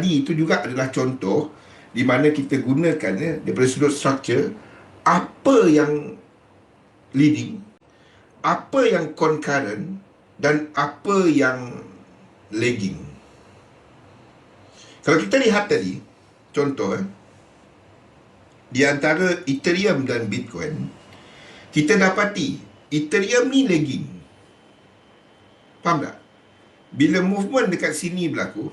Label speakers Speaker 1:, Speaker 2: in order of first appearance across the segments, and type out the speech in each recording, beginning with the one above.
Speaker 1: Tadi itu juga adalah contoh di mana kita gunakan ya, daripada sudut structure apa yang leading, apa yang concurrent dan apa yang lagging. Kalau kita lihat tadi, contoh eh, di antara Ethereum dan Bitcoin, kita dapati Ethereum ni lagging. Faham tak? Bila movement dekat sini berlaku,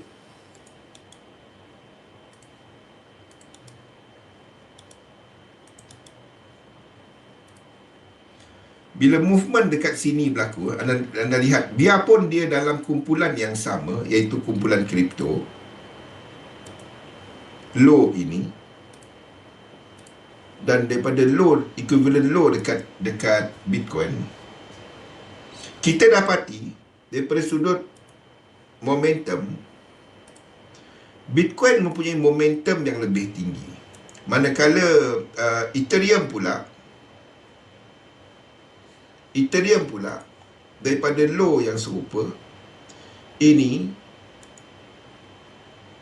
Speaker 1: bila movement dekat sini berlaku anda, anda lihat biarpun dia dalam kumpulan yang sama iaitu kumpulan kripto low ini dan daripada low equivalent low dekat dekat bitcoin kita dapati daripada sudut momentum bitcoin mempunyai momentum yang lebih tinggi. Manakala uh, ethereum pula Ethereum pula daripada low yang serupa. Ini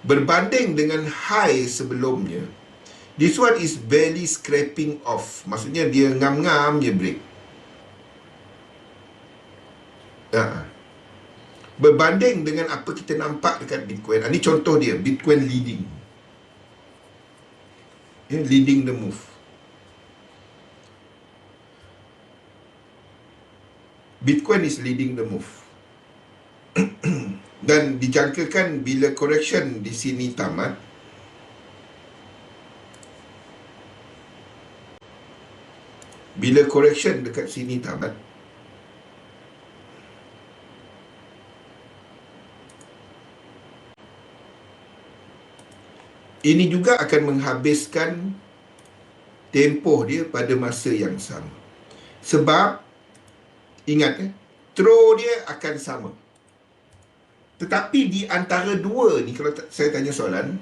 Speaker 1: berbanding dengan high sebelumnya. This one is barely scraping off. Maksudnya dia ngam-ngam je break. Uh. berbanding dengan apa kita nampak dekat Bitcoin. Ini contoh dia. Bitcoin leading. Yeah, leading the move Bitcoin is leading the move. Dan dijangkakan bila correction di sini tamat, bila correction dekat sini tamat, ini juga akan menghabiskan tempoh dia pada masa yang sama. Sebab Ingat eh? Throw dia akan sama. Tetapi di antara dua ni Kalau saya tanya soalan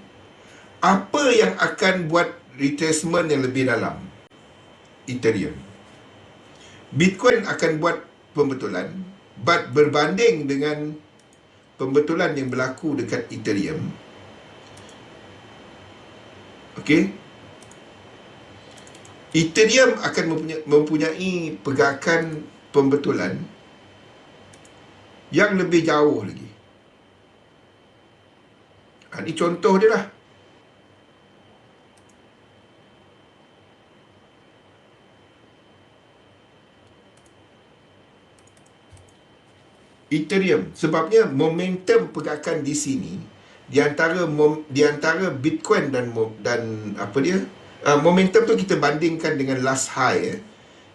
Speaker 1: Apa yang akan buat Retracement yang lebih dalam? Ethereum. Bitcoin akan buat Pembetulan But berbanding dengan Pembetulan yang berlaku dekat Ethereum Okay? Ethereum akan mempunyai, mempunyai pergerakan pembetulan yang lebih jauh lagi. Ha, ini contoh dia lah. Ethereum. Sebabnya momentum pergerakan di sini di antara mom, di antara Bitcoin dan dan apa dia? Uh, momentum tu kita bandingkan dengan last high eh.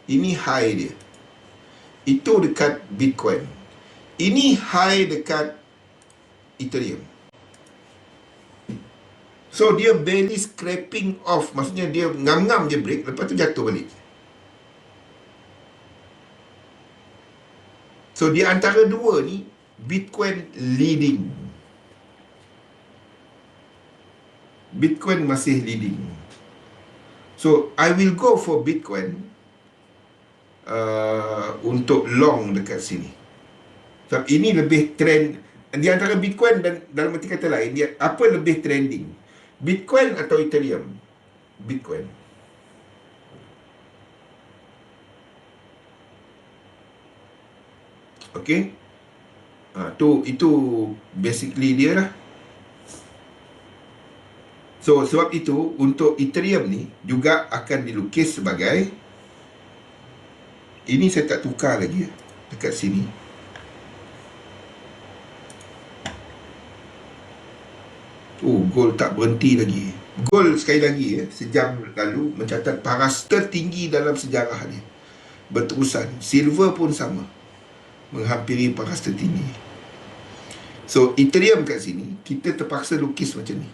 Speaker 1: Ini high dia itu dekat Bitcoin. Ini high dekat Ethereum. So dia barely scraping off, maksudnya dia ngam-ngam je break lepas tu jatuh balik. So di antara dua ni Bitcoin leading. Bitcoin masih leading. So I will go for Bitcoin uh, untuk long dekat sini. Sebab ini lebih trend di antara Bitcoin dan dalam arti kata lain dia apa lebih trending? Bitcoin atau Ethereum? Bitcoin. Okey. Ha, tu itu basically dia lah. So sebab itu untuk Ethereum ni juga akan dilukis sebagai ini saya tak tukar lagi Dekat sini. Oh, gold tak berhenti lagi. Gold sekali lagi ya, Sejam lalu mencatat paras tertinggi dalam sejarah dia. Berterusan. Silver pun sama. Menghampiri paras tertinggi. So, Ethereum kat sini Kita terpaksa lukis macam ni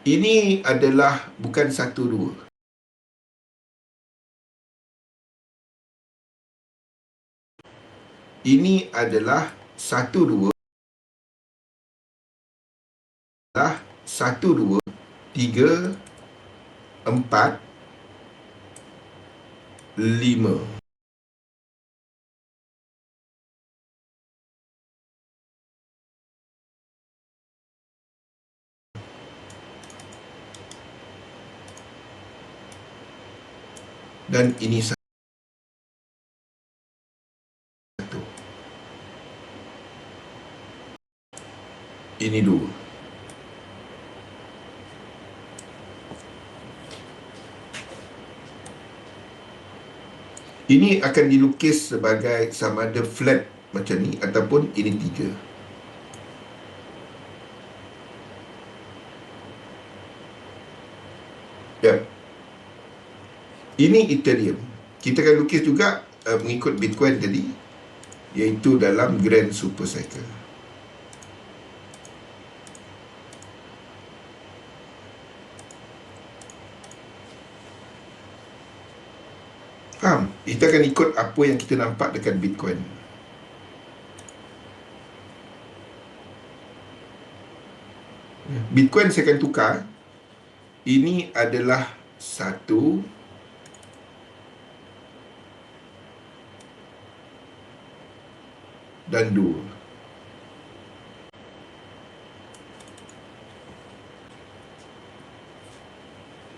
Speaker 1: Ini adalah bukan satu dua. Ini adalah satu dua. Adalah satu dua, tiga, empat, lima. Dan ini satu. Ini dua. Ini akan dilukis sebagai sama ada flat macam ni ataupun ini tiga. Ya. Ini Ethereum. Kita akan lukis juga uh, mengikut Bitcoin tadi iaitu dalam Grand Super Cycle. Faham? Kita akan ikut apa yang kita nampak dekat Bitcoin. Bitcoin saya akan tukar ini adalah satu dan dua.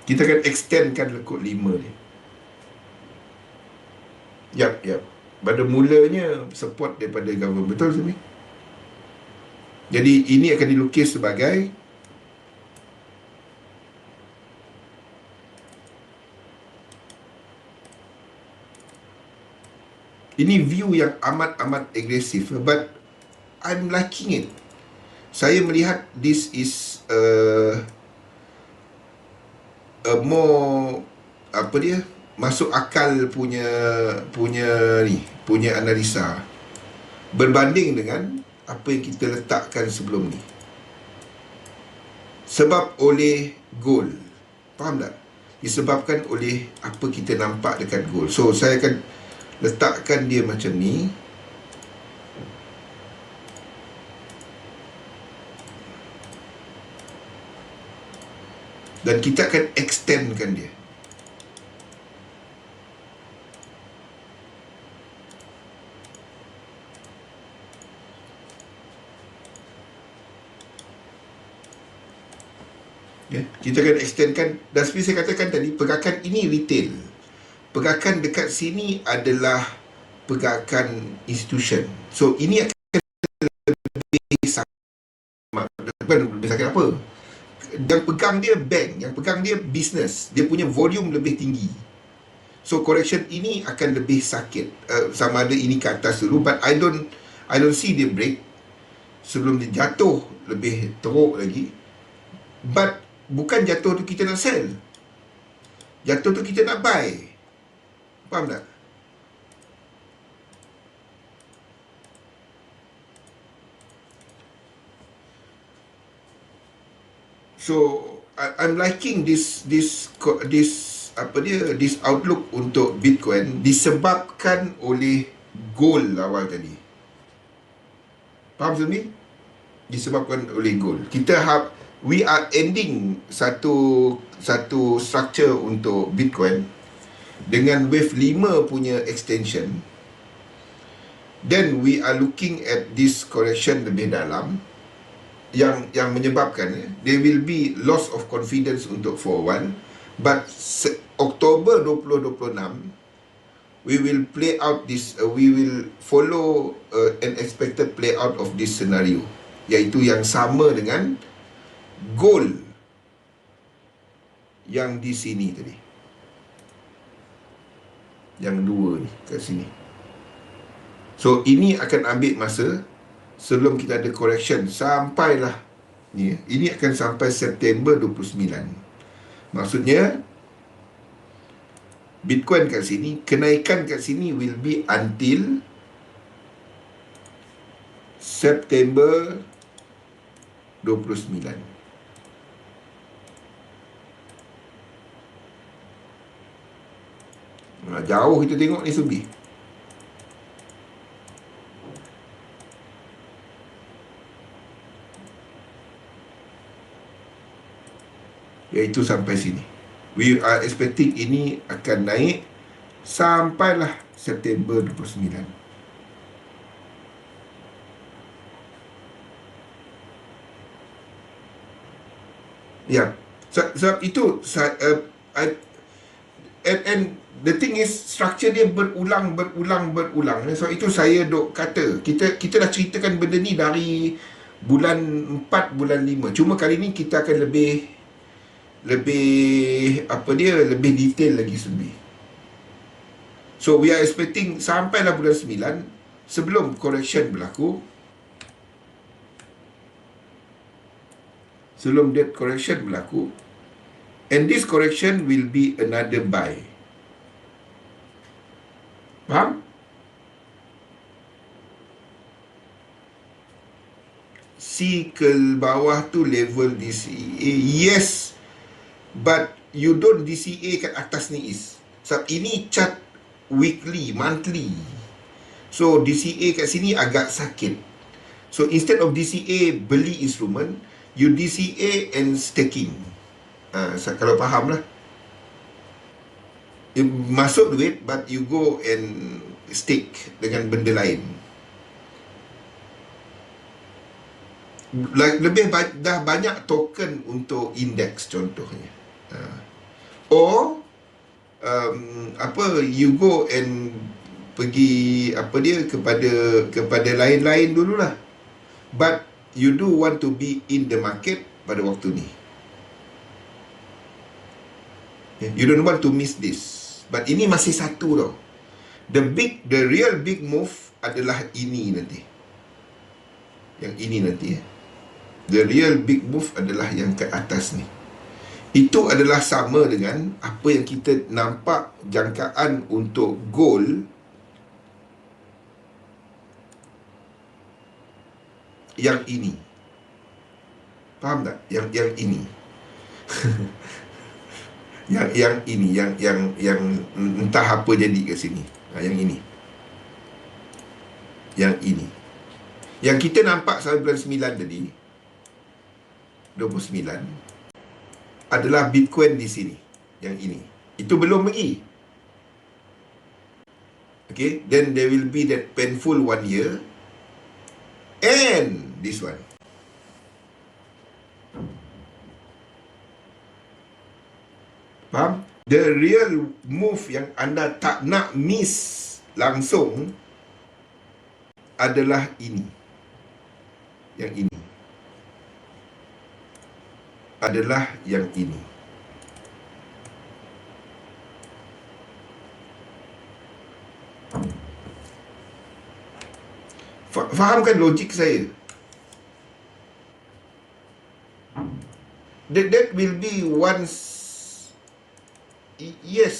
Speaker 1: Kita akan extendkan lekuk lima ni. Yap, yap. Pada mulanya support daripada government. Betul, Zumi? Jadi ini akan dilukis sebagai Ini view yang amat-amat agresif But I'm liking it. Saya melihat this is a, a more Apa dia Masuk akal punya Punya ni Punya analisa Berbanding dengan Apa yang kita letakkan sebelum ni. Sebab oleh gold Faham tak? Disebabkan oleh Apa kita nampak dekat gold So saya akan letakkan dia macam ni. Dan kita akan extendkan dia. Ya, kita akan extendkan. Dan seperti saya katakan tadi pergerakan ini retail pergerakan dekat sini adalah pergerakan institution. So ini akan lebih. Bukan lebih sakit apa. Yang pegang dia bank, yang pegang dia business. Dia punya volume lebih tinggi. So correction ini akan lebih sakit. Uh, sama ada ini ke atas dulu. But I don't I don't see dia break. Sebelum dia jatuh lebih teruk lagi. But bukan jatuh tu kita nak sell. Jatuh tu kita nak buy. Faham tak? So I'm liking this this this apa dia this outlook untuk Bitcoin disebabkan oleh gold awal tadi. Faham Zumi? Disebabkan oleh gold. Kita have we are ending satu satu structure untuk Bitcoin dengan wave 5 punya extension then we are looking at this correction lebih dalam yang yang menyebabkan eh, there will be loss of confidence untuk 41 but Oktober 2026 we will play out this uh, we will follow uh, an expected play out of this scenario iaitu yang sama dengan goal yang di sini tadi yang dua ni kat sini. So ini akan ambil masa sebelum kita ada correction sampailah ni. Ini akan sampai September 29. Maksudnya Bitcoin kat sini, kenaikan kat sini will be until September 29. Ha, Jauh kita tengok ni Subi. Iaitu sampai sini. We are expecting ini akan naik Sampailah September 29 Ya, sebab, sebab itu saya, uh, I, and, and the thing is structure dia berulang berulang berulang. So itu saya dok kata. Kita kita dah ceritakan benda ni dari bulan 4 bulan 5 cuma kali ni kita akan lebih lebih apa dia lebih detail lagi lebih so we are expecting sampailah bulan 9 sebelum correction berlaku sebelum that correction berlaku and this correction will be another buy Faham? C ke bawah tu level DCA. Yes. But you don't DCA kat atas ni is. Sebab ini chart weekly, monthly. So DCA kat sini agak sakit. So instead of DCA beli instrument, you DCA and staking. Uh, kalau faham lah. You masuk duit but you go and stick dengan benda lain. Lebih ba- dah banyak token untuk index contohnya. Uh. or um, apa you go and pergi apa dia kepada kepada lain-lain dululah. But you do want to be in the market pada waktu ni you don't want to miss this But ini masih satu tau. The big, the real big move adalah ini nanti. Yang ini nanti ya. The real big move adalah yang ke atas ni. Itu adalah sama dengan apa yang kita nampak jangkaan untuk gold yang ini. Faham tak? Yang yang ini. yang yang ini yang yang yang entah apa jadi ke sini. Ha, yang ini. Yang ini. Yang kita nampak sampai bulan 9 tadi 29 adalah bitcoin di sini. Yang ini. Itu belum lagi okay then there will be that painful one year. And this one Faham? The real move yang anda tak nak miss langsung adalah ini. Yang ini. Adalah yang ini. Fahamkan logik saya. That, that will be once yes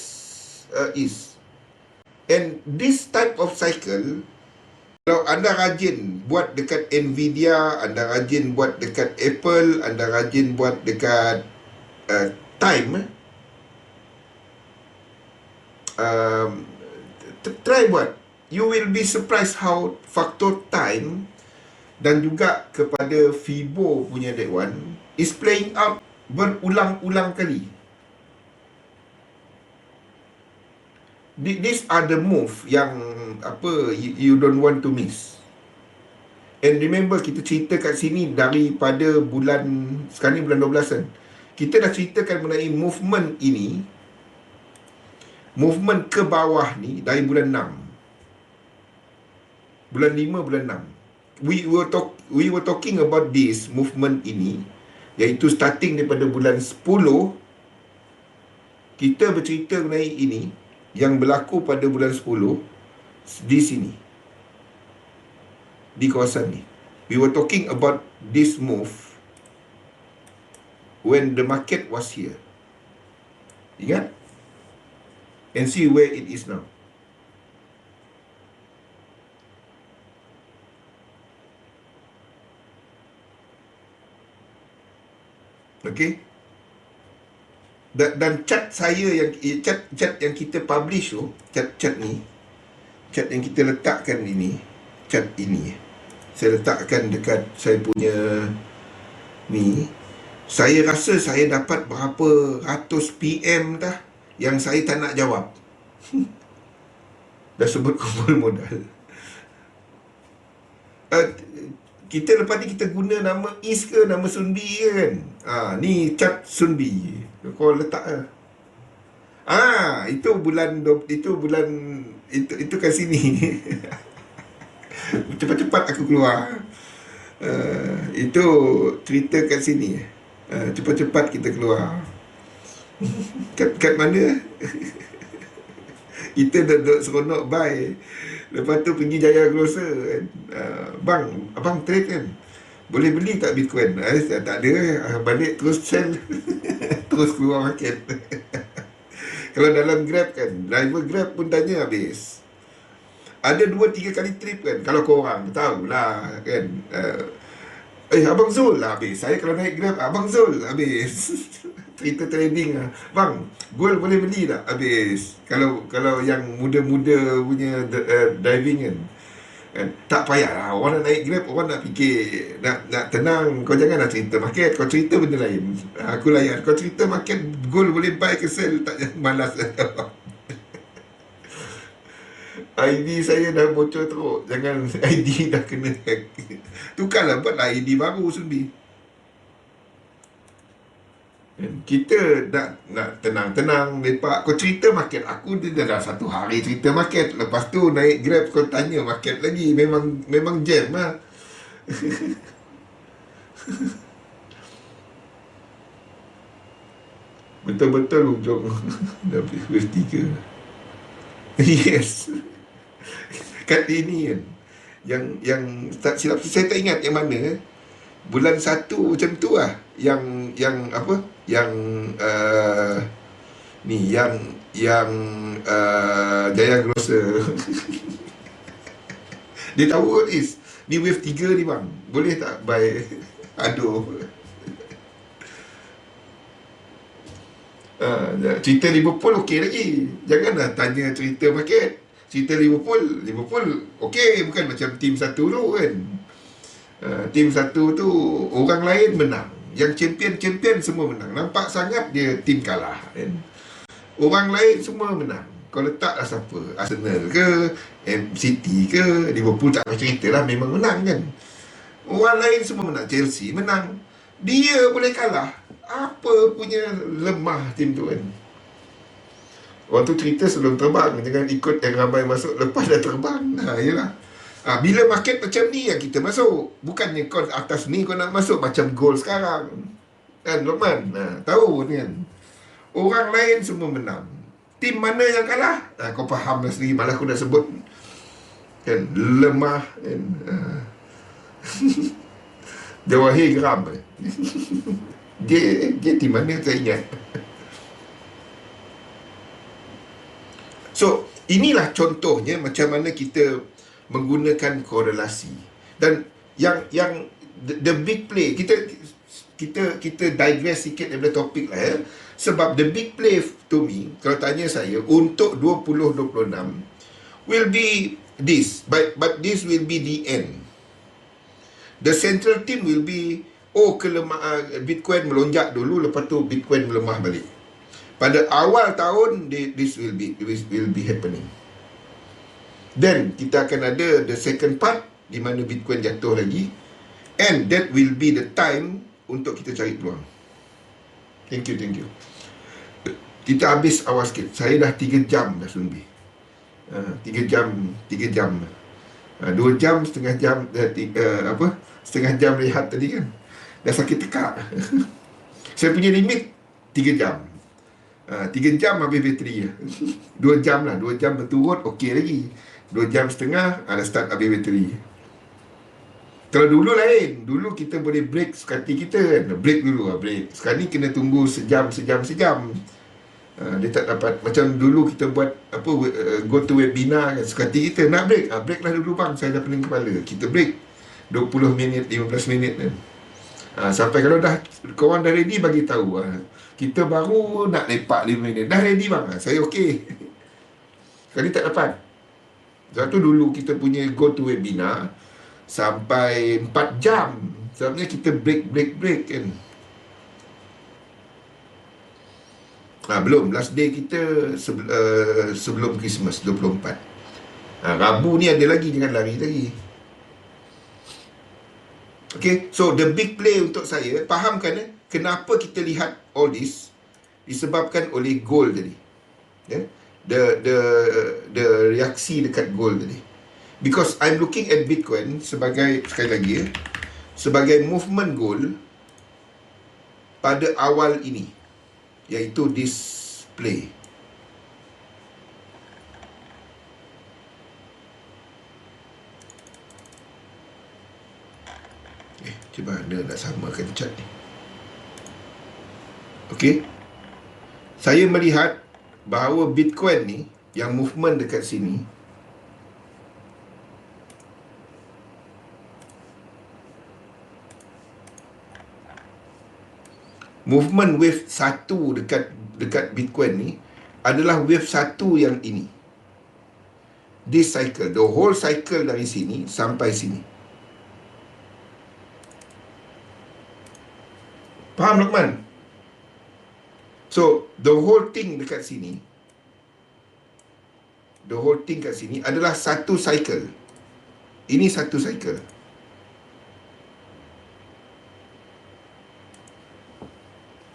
Speaker 1: uh, is. And this type of cycle kalau anda rajin buat dekat Nvidia anda rajin buat dekat Apple anda rajin buat dekat uh, time um, try buat. You will be surprised how faktor time dan juga kepada Fibo punya that one is playing out berulang-ulang kali these are the move yang apa you, you don't want to miss. And remember kita cerita kat sini daripada bulan sekarang ni bulan 12 kan. Kita dah ceritakan mengenai movement ini movement ke bawah ni dari bulan 6. Bulan 5 bulan 6. We were talk we were talking about this movement ini iaitu starting daripada bulan 10 kita bercerita mengenai ini yang berlaku pada bulan 10 di sini. Di kawasan ni. We were talking about this move when the market was here. Ingat? And see where it is now. Okay dan, dan chat saya yang eh, chat chat yang kita publish tu chat chat ni chat yang kita letakkan ini chat ini. Saya letakkan dekat saya punya ni. Saya rasa saya dapat berapa ratus PM dah yang saya tak nak jawab. Dah sebut kumpul modal. Uh, kita lepas ni kita guna nama Is ke nama Sunbi kan ha, ni chat Sunbi kau letak lah. Ah, itu bulan itu bulan itu itu kat sini. Cepat-cepat aku keluar. Uh, itu cerita kat sini. Uh, cepat-cepat kita keluar. kat kat mana? kita dah duduk seronok bye. Lepas tu pergi Jaya Grocer kan. Uh, bang, abang trade kan? Boleh beli tak Bitcoin? Eh, tak ada. Uh, balik terus sell. terus keluar market. Kalau dalam Grab kan Driver Grab pun tanya habis Ada dua tiga kali trip kan Kalau korang tahulah kan uh, Eh Abang Zul lah habis Saya kalau naik Grab Abang Zul habis Cerita trading lah. Bang Gold boleh beli tak habis? Kalau kalau yang muda-muda punya uh, driving kan kan tak payah lah orang nak naik grab orang nak fikir nak nak tenang. Kau jangan nak cerita market kau cerita benda lain. Aku layan. Kau cerita market gold boleh buy ke sell? Tak malas. ID saya dah bocor teruk. Jangan ID dah kena hack. Tukarlah buatlah ID baru sendiri kita nak nak tenang-tenang lepak. Kau cerita market. Aku dia dah satu hari cerita market. Lepas tu naik grab kau tanya market lagi. Memang memang jam lah betul-betul ujung dah wave tiga. Yes. Kat ini kan. Yang yang tak silap saya tak ingat yang mana bulan satu macam tu lah. Yang yang apa? Yang uh, ni yang yang uh, Jaya Grocer. Dia tahu what is ni wave 3 ni bang. Boleh tak buy aduh? Uh, cerita Liverpool okey lagi. Janganlah tanya cerita market. Cerita Liverpool Liverpool okey. Bukan macam tim satu tu kan uh, satu tu Orang lain menang. Yang champion-champion semua menang. Nampak sangat dia tim kalah kan? Orang lain semua menang. Kau letaklah siapa? Arsenal ke? City ke? Liverpool tak nak cerita lah Memang menang kan? Orang lain semua menang. Chelsea menang. Dia boleh kalah. Apa punya lemah tim tu kan? Orang tu cerita sebelum terbang Jangan ikut yang ramai masuk Lepas dah terbang. Nah, yelah Ha, bila market macam ni yang kita masuk. Bukannya kau atas ni kau nak masuk macam gold sekarang. Kan Lokman? Ha, tahu ni kan. Orang lain semua menang. Tim mana yang kalah? Ha, kau faham lah sendiri. Malah aku dah sebut. Kan? Lemah. Kan? Ha. Jawahir geram. dia, dia tim mana saya ingat. So, inilah contohnya macam mana kita menggunakan korelasi. Dan yang yang the, the big play kita kita kita digress sikit daripada topik lah ya sebab the big play to me kalau tanya saya untuk 2026 will be this but but this will be the end. The central team will be oh kelemah uh, bitcoin melonjak dulu lepas tu bitcoin melemah balik. Pada awal tahun this will be this will be happening Then kita akan ada the second part di mana Bitcoin jatuh lagi and that will be the time untuk kita cari peluang. Thank you, thank you. Kita habis awal sikit. Saya dah 3 jam dah sunbi. Uh, 3 jam, 3 jam. Uh, 2 jam, setengah jam, uh, tiga, uh, apa? Setengah jam rehat tadi kan. Dah sakit tekak. Saya punya limit 3 jam. Uh, 3 jam habis bateri. 2 jam lah. 2 jam berturut, okey lagi. Dua jam setengah Ada start habis bateri. Kalau dulu lain Dulu kita boleh break sekati kita kan. Break dulu lah break. Sekarang ni kena tunggu sejam Sejam sejam. Uh, Dia tak dapat. Macam dulu kita buat Apa uh, Go to webinar kan Sekati kita nak break. Uh, Break lah dulu bang. Saya dah pening kepala. Kita break. 20 minit 15 minit kan. Uh, Sampai kalau dah Korang dah ready bagi tahu uh, Kita baru nak lepak 5 minit. Dah ready bang. Saya okey. Sekali tak dapat sebab tu dulu kita punya go to webinar sampai 4 jam. Sebabnya kita break break break kan. Ha, belum last day kita sebel, uh, sebelum Christmas 24. Ha, Rabu ni ada lagi jangan lari lagi. Okay, so the big play untuk saya fahamkan eh, kenapa kita lihat all this disebabkan oleh gold tadi. yeah? The the the reaksi dekat gold tadi because i'm looking at bitcoin sebagai sekali lagi ya, sebagai movement gold pada awal ini iaitu display. Eh cuba anda nak samakan chat ni. Okey? Saya melihat bahawa bitcoin ni yang movement dekat sini movement wave satu dekat dekat Bitcoin ni adalah wave satu yang ini. This cycle, the whole cycle dari sini sampai sini. Faham Luqman? So, the whole thing dekat sini the whole thing kat sini adalah satu cycle. Ini satu cycle.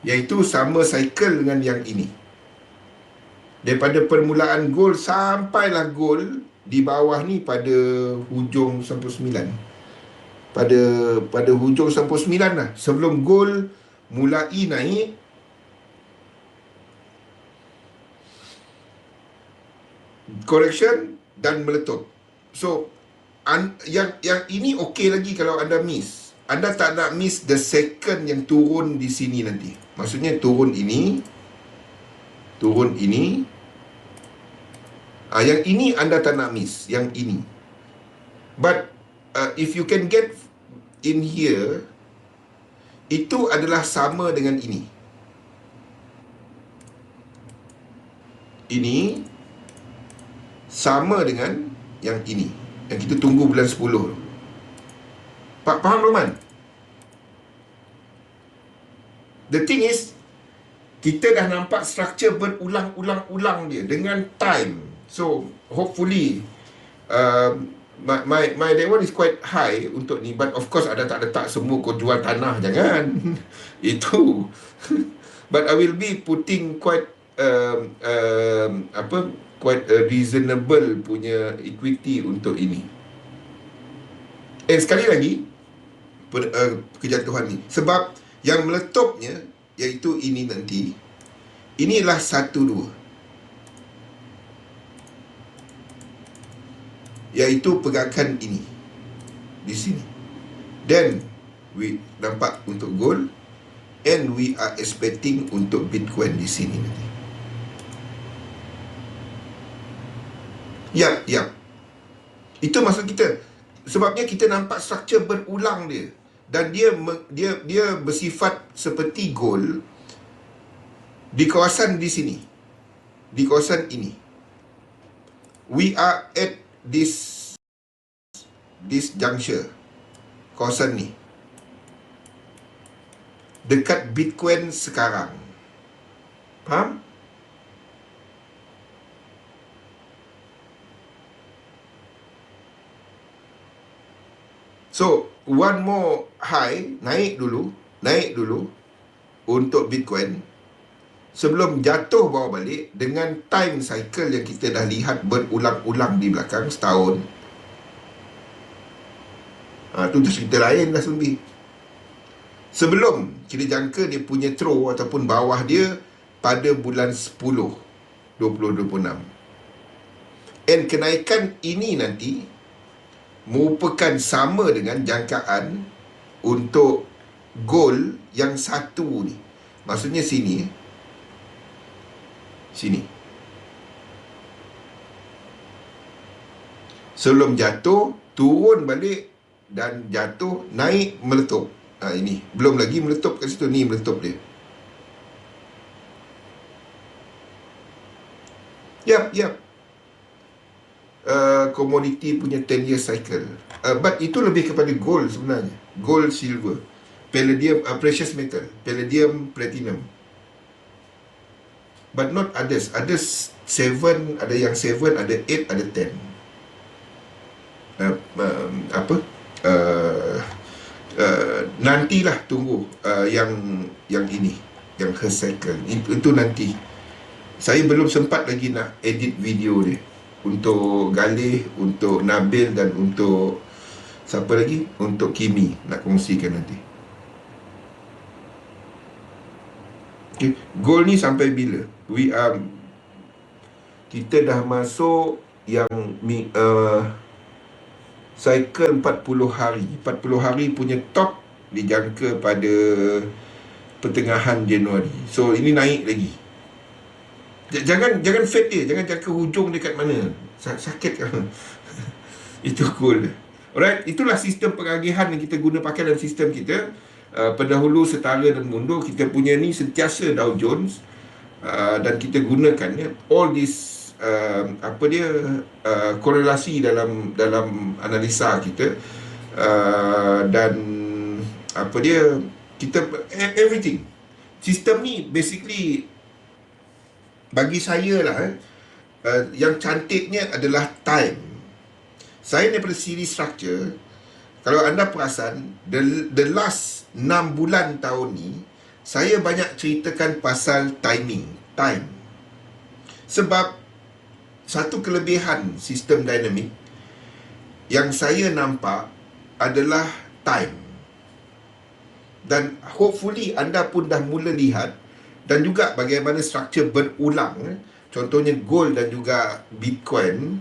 Speaker 1: iaitu sama cycle dengan yang ini daripada permulaan gol sampailah gol di bawah ni pada hujung 99 pada pada hujung 99 lah sebelum gol mulai naik correction dan meletup so an, yang yang ini okey lagi kalau anda miss anda tak nak miss the second yang turun di sini nanti. Maksudnya turun ini, turun ini. Ah, yang ini anda tak nak miss, yang ini. But uh, if you can get in here, itu adalah sama dengan ini. Ini sama dengan yang ini. Yang kita tunggu bulan 10 Pak faham Roman? The thing is kita dah nampak structure berulang-ulang-ulang dia dengan time. So hopefully uh, my, my my that one is quite high untuk ni but of course ada tak letak semua kau jual tanah jangan. Itu. but I will be putting quite um, um, apa quite a reasonable punya equity untuk ini. Eh sekali lagi per, uh, kejatuhan ni. Sebab yang meletupnya iaitu ini nanti inilah satu dua. Iaitu pergerakan ini di sini. Then we nampak untuk gold and we are expecting untuk bitcoin di sini nanti ya ya itu maksud kita. Sebabnya kita nampak struktur berulang dia. Dan dia dia dia bersifat seperti gol di kawasan di sini. Di kawasan ini. We are at this this juncture. Kawasan ni. Dekat bitcoin sekarang. Faham So, one more high, naik dulu, naik dulu untuk Bitcoin sebelum jatuh bawah balik dengan time cycle yang kita dah lihat berulang-ulang di belakang setahun. Ha, tu cerita lain lah Sumbi. Sebelum kita jangka dia punya throw ataupun bawah dia pada bulan 10 2026. And kenaikan ini nanti merupakan sama dengan jangkaan untuk gol yang satu ni. Maksudnya sini. Sini. Sebelum jatuh, turun balik dan jatuh, naik, meletup. Ha, ini. Belum lagi meletup kat situ. Ni meletup dia. Yap, yap komoditi punya 10 year cycle. Uh, but itu lebih kepada gold sebenarnya. Gold, silver. Palladium, uh, precious metal. Palladium, platinum. But not others. Others 7, ada yang 7, ada 8, ada 10. Uh, um, apa? Uh, uh, nantilah tunggu uh, yang yang ini. Yang her cycle. Itu, itu nanti. saya belum sempat lagi nak edit video dia untuk Galih, untuk Nabil dan untuk siapa lagi? Untuk Kimi nak kongsikan nanti. Okay. Goal ni sampai bila? We are kita dah masuk yang uh, cycle 40 hari. 40 hari punya top dijangka pada pertengahan Januari. So ini naik lagi. Jangan jangan fade dia, jangan jangka hujung dekat mana. Sakit kan. Itu cool. Alright, itulah sistem pengagihan yang kita guna pakai dalam sistem kita uh, pendahulu setara dan mundur kita punya ni sentiasa Dow Jones uh, dan kita gunakan ya all this uh, apa dia uh, korelasi dalam dalam analisa kita uh, dan apa dia kita e, everything sistem ni basically bagi saya lah eh, uh, yang cantiknya adalah time. Saya daripada series structure kalau anda perasan the, the last 6 bulan tahun ni saya banyak ceritakan pasal timing time. Sebab satu kelebihan sistem dinamik yang saya nampak adalah time. Dan hopefully anda pun dah mula lihat dan juga bagaimana struktur berulang eh. contohnya gold dan juga bitcoin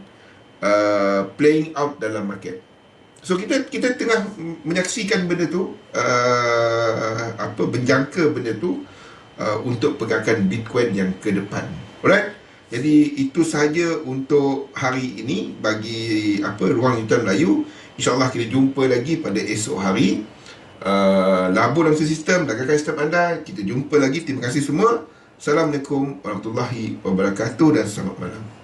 Speaker 1: uh, playing out dalam market So kita kita tengah menyaksikan benda tu uh, apa menjangka benda tu uh, untuk pergerakan Bitcoin yang ke depan. Alright? Jadi itu sahaja untuk hari ini bagi apa ruang hitam Melayu. InsyaAllah kita jumpa lagi pada esok hari. Uh, labur dalam sistem, dagangkan sistem anda. Kita jumpa lagi. Terima kasih semua. Assalamualaikum warahmatullahi wabarakatuh dan selamat malam.